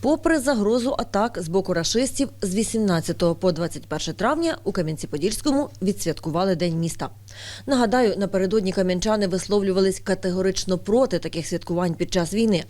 Попри загрозу атак з боку рашистів, з 18 по 21 травня у Кам'янці-Подільському відсвяткували День міста. Нагадаю, напередодні кам'янчани висловлювались категорично проти таких святкувань під час війни.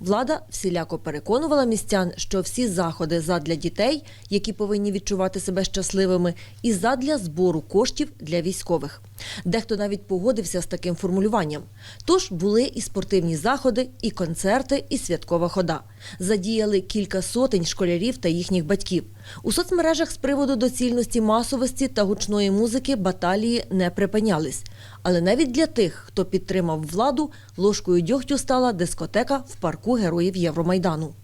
Влада всіляко переконувала містян, що всі заходи задля дітей, які повинні відчувати себе щасливими, і задля збору коштів для військових. Дехто навіть погодився з таким формулюванням. Тож були і спортивні заходи, і концерти, і святкова хода. Задіяли кілька сотень школярів та їхніх батьків. У соцмережах з приводу доцільності масовості та гучної музики баталії не припинялись. Але навіть для тих, хто підтримав владу, ложкою дьогтю стала дискотека в парку героїв Євромайдану.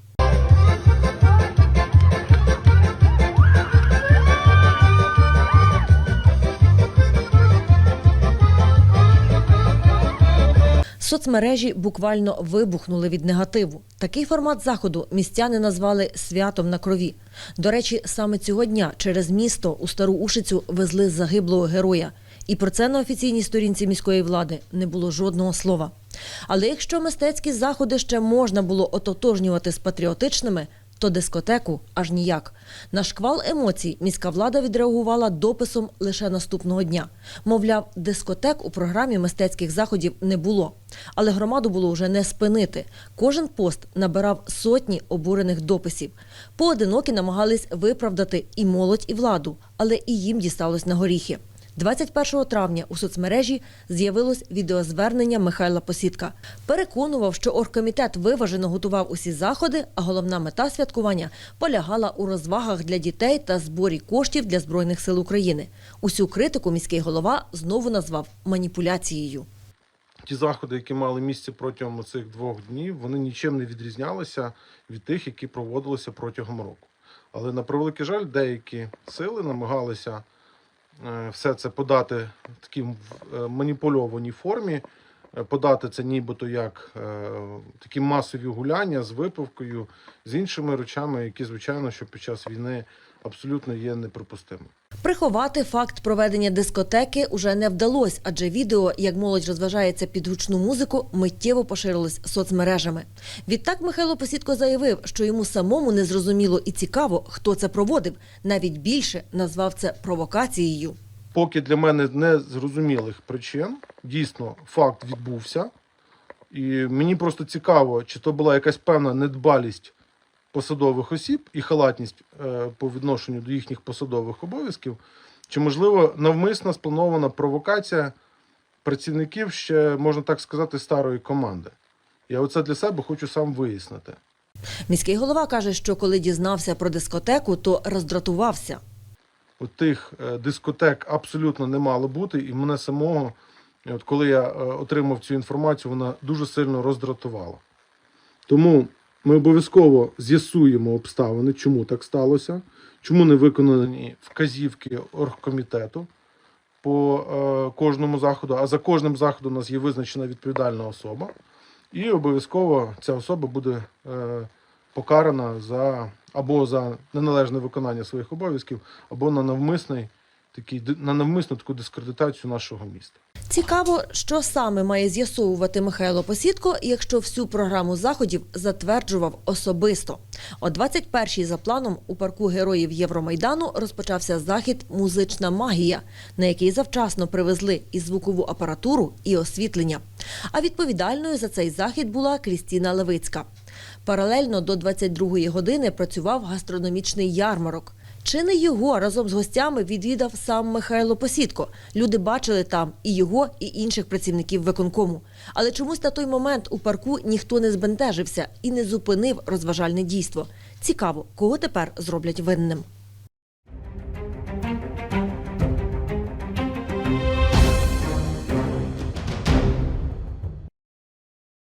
Соцмережі буквально вибухнули від негативу. Такий формат заходу містяни назвали святом на крові. До речі, саме цього дня через місто у стару Ушицю везли загиблого героя. І про це на офіційній сторінці міської влади не було жодного слова. Але якщо мистецькі заходи ще можна було ототожнювати з патріотичними, то дискотеку аж ніяк. На шквал емоцій міська влада відреагувала дописом лише наступного дня. Мовляв, дискотек у програмі мистецьких заходів не було. Але громаду було вже не спинити. Кожен пост набирав сотні обурених дописів. Поодинокі намагались виправдати і молодь, і владу, але і їм дісталось на горіхи. 21 травня у соцмережі з'явилось відеозвернення Михайла Посідка. Переконував, що оргкомітет виважено готував усі заходи, а головна мета святкування полягала у розвагах для дітей та зборі коштів для збройних сил України. Усю критику міський голова знову назвав маніпуляцією. ті заходи, які мали місце протягом цих двох днів, вони нічим не відрізнялися від тих, які проводилися протягом року. Але на превеликий жаль, деякі сили намагалися все це подати в такій е, маніпульованій формі, е, подати це нібито як е, такі масові гуляння з випивкою, з іншими речами, які, звичайно, що під час війни абсолютно є неприпустимими. Приховати факт проведення дискотеки уже не вдалося, адже відео, як молодь розважається під гучну музику, миттєво поширилось соцмережами. Відтак Михайло Посідко заявив, що йому самому не зрозуміло і цікаво, хто це проводив. Навіть більше назвав це провокацією. поки для мене не зрозумілих причин, дійсно факт відбувся. І мені просто цікаво, чи то була якась певна недбалість посадових осіб і халатність е, по відношенню до їхніх посадових обов'язків, чи, можливо, навмисна спланована провокація працівників ще, можна так сказати, старої команди. Я оце для себе хочу сам вияснити. Міський голова каже, що коли дізнався про дискотеку, то роздратувався. От тих е, дискотек абсолютно не мало бути, і мене самого, от коли я е, отримав цю інформацію, вона дуже сильно роздратувала. Тому ми обов'язково з'ясуємо обставини, чому так сталося, чому не виконані вказівки оргкомітету по е, кожному заходу, а за кожним заходом у нас є визначена відповідальна особа. І обов'язково ця особа буде е, покарана за або за неналежне виконання своїх обов'язків, або на навмисний такий на навмисну таку дискредитацію нашого міста. Цікаво, що саме має з'ясовувати Михайло Посідко, якщо всю програму заходів затверджував особисто. О 21-й за планом у парку героїв Євромайдану розпочався захід Музична магія, на який завчасно привезли і звукову апаратуру, і освітлення. А відповідальною за цей захід була Крістіна Левицька. Паралельно до 22-ї години працював гастрономічний ярмарок. Чи не його разом з гостями відвідав сам Михайло Посідко? Люди бачили там і його, і інших працівників виконкому. Але чомусь на той момент у парку ніхто не збентежився і не зупинив розважальне дійство. Цікаво, кого тепер зроблять винним.